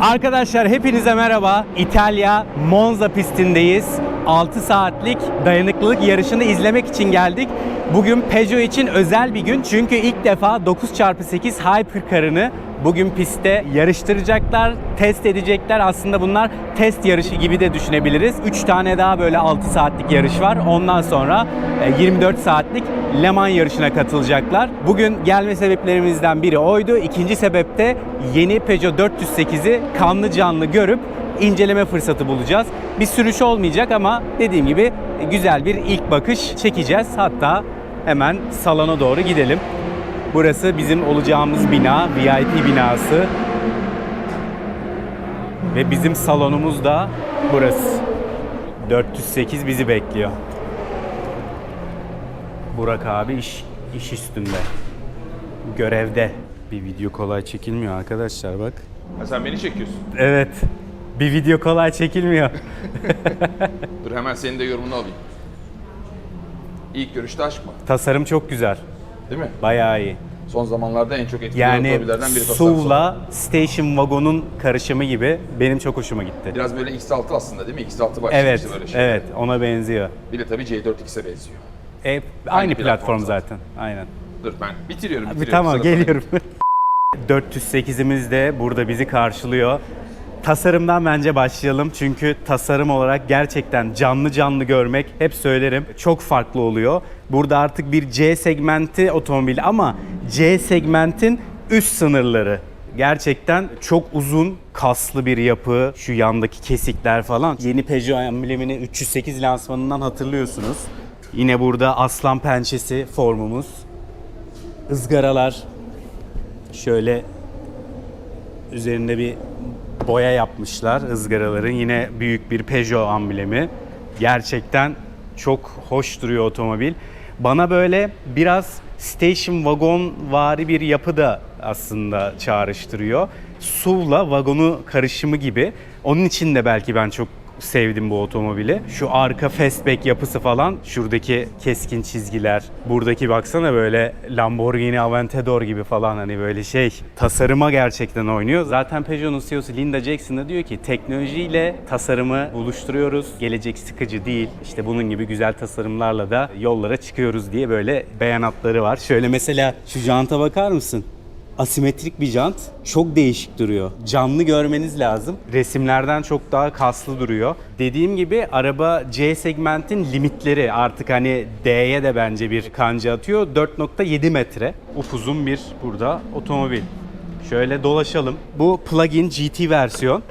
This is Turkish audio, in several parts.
Arkadaşlar hepinize merhaba. İtalya Monza pistindeyiz. 6 saatlik dayanıklılık yarışını izlemek için geldik. Bugün Peugeot için özel bir gün çünkü ilk defa 9x8 Hypercar'ını bugün pistte yarıştıracaklar, test edecekler. Aslında bunlar test yarışı gibi de düşünebiliriz. 3 tane daha böyle 6 saatlik yarış var. Ondan sonra e, 24 saatlik Le Mans yarışına katılacaklar. Bugün gelme sebeplerimizden biri oydu. İkinci sebep de yeni Peugeot 408'i kanlı canlı görüp inceleme fırsatı bulacağız. Bir sürüş olmayacak ama dediğim gibi güzel bir ilk bakış çekeceğiz. Hatta hemen salona doğru gidelim. Burası bizim olacağımız bina, VIP binası. Ve bizim salonumuz da burası. 408 bizi bekliyor. Burak abi iş, iş üstünde. Görevde. Bir video kolay çekilmiyor arkadaşlar bak. Ha, sen beni çekiyorsun. Evet. Bir video kolay çekilmiyor. Dur hemen senin de yorumunu alayım. İlk görüşte aşk mı? Tasarım çok güzel. Değil mi? Bayağı iyi. Son zamanlarda en çok etkileyen Yani otomobillerden biri tasarım. SUV'la Station Wagon'un karışımı gibi benim çok hoşuma gitti. Biraz böyle X6 aslında değil mi? X6 başlamıştı Evet, böyle şey. evet ona benziyor. Bir de tabii C4X'e benziyor. E, aynı, platform, platform zaten. Aynen. Dur ben bitiriyorum. Abi, bitiriyorum. tamam Sıra sana. geliyorum. 408'imiz de burada bizi karşılıyor. Tasarımdan bence başlayalım çünkü tasarım olarak gerçekten canlı canlı görmek hep söylerim çok farklı oluyor. Burada artık bir C segmenti otomobil ama C segmentin üst sınırları. Gerçekten çok uzun kaslı bir yapı. Şu yandaki kesikler falan. Yeni Peugeot amblemini 308 lansmanından hatırlıyorsunuz. Yine burada aslan pençesi formumuz. ızgaralar şöyle üzerinde bir boya yapmışlar ızgaraların. Yine büyük bir Peugeot amblemi. Gerçekten çok hoş duruyor otomobil. Bana böyle biraz station wagon vari bir yapı da aslında çağrıştırıyor. SUV'la vagonu karışımı gibi. Onun için de belki ben çok sevdim bu otomobili. Şu arka fastback yapısı falan, şuradaki keskin çizgiler, buradaki baksana böyle Lamborghini Aventador gibi falan hani böyle şey tasarıma gerçekten oynuyor. Zaten Peugeot'un CEO'su Linda Jackson da diyor ki teknolojiyle tasarımı buluşturuyoruz. Gelecek sıkıcı değil. İşte bunun gibi güzel tasarımlarla da yollara çıkıyoruz diye böyle beyanatları var. Şöyle mesela şu janta bakar mısın? Asimetrik bir jant. Çok değişik duruyor. Canlı görmeniz lazım. Resimlerden çok daha kaslı duruyor. Dediğim gibi araba C segmentin limitleri artık hani D'ye de bence bir kanca atıyor. 4.7 metre. Upuzun bir burada otomobil. Şöyle dolaşalım. Bu plug-in GT versiyon.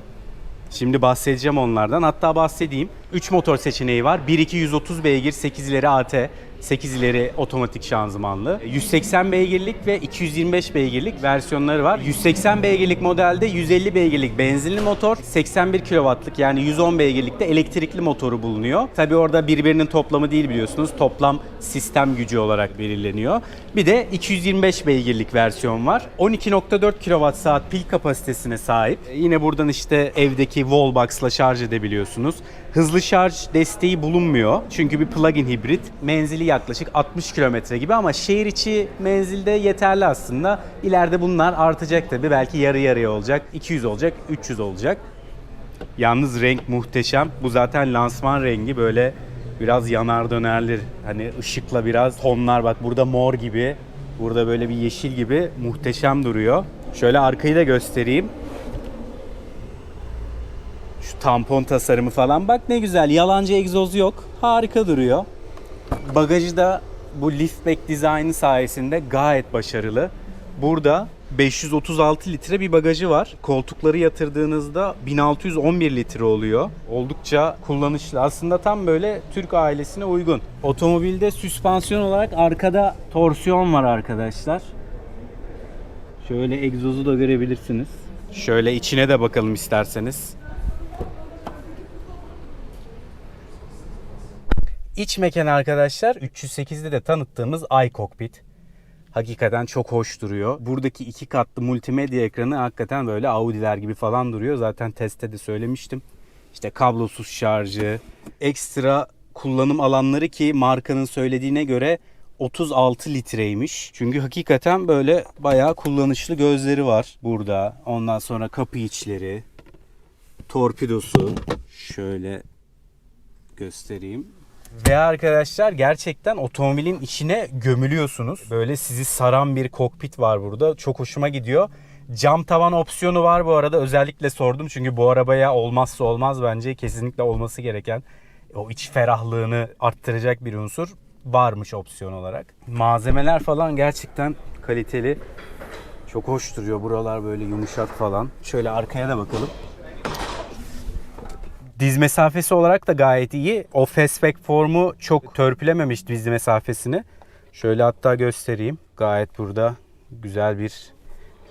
Şimdi bahsedeceğim onlardan. Hatta bahsedeyim. 3 motor seçeneği var. 1.2 130 beygir, 8 ileri AT, 8 ileri otomatik şanzımanlı. 180 beygirlik ve 225 beygirlik versiyonları var. 180 beygirlik modelde 150 beygirlik benzinli motor, 81 kW'lık yani 110 beygirlik de elektrikli motoru bulunuyor. Tabi orada birbirinin toplamı değil biliyorsunuz. Toplam sistem gücü olarak belirleniyor. Bir de 225 beygirlik versiyon var. 12.4 kWh pil kapasitesine sahip. E, Yine buradan işte evdeki wallbox'la şarj edebiliyorsunuz. Hızlı şarj desteği bulunmuyor. Çünkü bir plug-in hibrit. Menzili yaklaşık 60 kilometre gibi ama şehir içi menzilde yeterli aslında. İleride bunlar artacak tabii. Belki yarı yarıya olacak. 200 olacak, 300 olacak. Yalnız renk muhteşem. Bu zaten lansman rengi böyle biraz yanar dönerli. Hani ışıkla biraz tonlar bak burada mor gibi. Burada böyle bir yeşil gibi muhteşem duruyor. Şöyle arkayı da göstereyim. Şu tampon tasarımı falan bak ne güzel. Yalancı egzoz yok. Harika duruyor. Bagajı da bu liftback dizaynı sayesinde gayet başarılı. Burada 536 litre bir bagajı var. Koltukları yatırdığınızda 1611 litre oluyor. Oldukça kullanışlı. Aslında tam böyle Türk ailesine uygun. Otomobilde süspansiyon olarak arkada torsiyon var arkadaşlar. Şöyle egzozu da görebilirsiniz. Şöyle içine de bakalım isterseniz. İç mekan arkadaşlar 308'de de tanıttığımız iCockpit. Hakikaten çok hoş duruyor. Buradaki iki katlı multimedya ekranı hakikaten böyle Audi'ler gibi falan duruyor. Zaten testte de söylemiştim. İşte kablosuz şarjı, ekstra kullanım alanları ki markanın söylediğine göre 36 litreymiş. Çünkü hakikaten böyle bayağı kullanışlı gözleri var burada. Ondan sonra kapı içleri, torpidosu şöyle göstereyim. Ve arkadaşlar gerçekten otomobilin içine gömülüyorsunuz. Böyle sizi saran bir kokpit var burada. Çok hoşuma gidiyor. Cam tavan opsiyonu var bu arada. Özellikle sordum çünkü bu arabaya olmazsa olmaz bence kesinlikle olması gereken o iç ferahlığını arttıracak bir unsur varmış opsiyon olarak. Malzemeler falan gerçekten kaliteli. Çok hoş duruyor buralar böyle yumuşak falan. Şöyle arkaya da bakalım. Diz mesafesi olarak da gayet iyi. O fastback formu çok törpülememiş diz mesafesini. Şöyle hatta göstereyim. Gayet burada güzel bir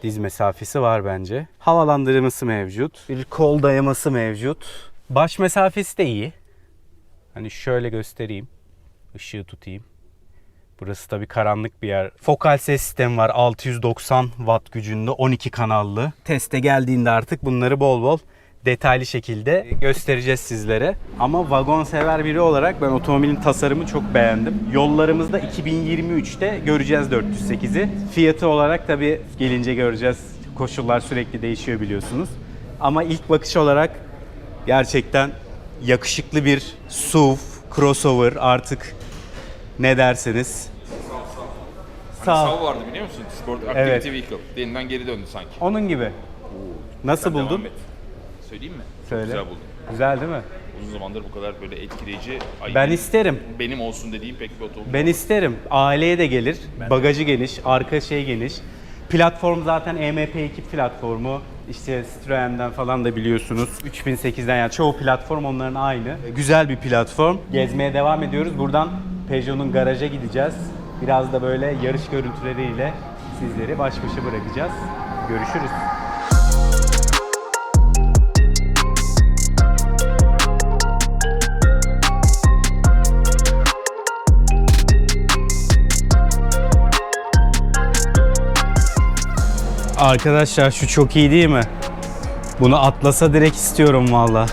diz mesafesi var bence. Havalandırması mevcut. Bir kol dayaması mevcut. Baş mesafesi de iyi. Hani şöyle göstereyim. Işığı tutayım. Burası tabii karanlık bir yer. Fokal ses sistemi var 690 watt gücünde 12 kanallı. Teste geldiğinde artık bunları bol bol detaylı şekilde göstereceğiz sizlere. Ama vagon sever biri olarak ben otomobilin tasarımı çok beğendim. Yollarımızda 2023'te göreceğiz 408'i. Fiyatı olarak tabii gelince göreceğiz. Koşullar sürekli değişiyor biliyorsunuz. Ama ilk bakış olarak gerçekten yakışıklı bir SUV, crossover artık ne derseniz. Sağ ol. Sav vardı biliyor musun? Sport Activity Evet. Vehicle. Yeniden geri döndü sanki. Onun gibi. Nasıl Sen buldun? Söyleyeyim mi? Söyle. Güzel buldum. Güzel değil mi? Uzun zamandır bu kadar böyle etkileyici, ay, Ben isterim. benim olsun dediğim pek bir otomobil. Ben isterim. Aileye de gelir. Bagajı geniş, arka şey geniş. Platform zaten E EMP2 platformu. İşte Citroen'den falan da biliyorsunuz. 3008'den yani çoğu platform onların aynı. Güzel bir platform. Gezmeye devam ediyoruz. Buradan Peugeot'un garaja gideceğiz. Biraz da böyle yarış görüntüleriyle sizleri baş başa bırakacağız. Görüşürüz. Arkadaşlar şu çok iyi değil mi? Bunu Atlas'a direkt istiyorum valla.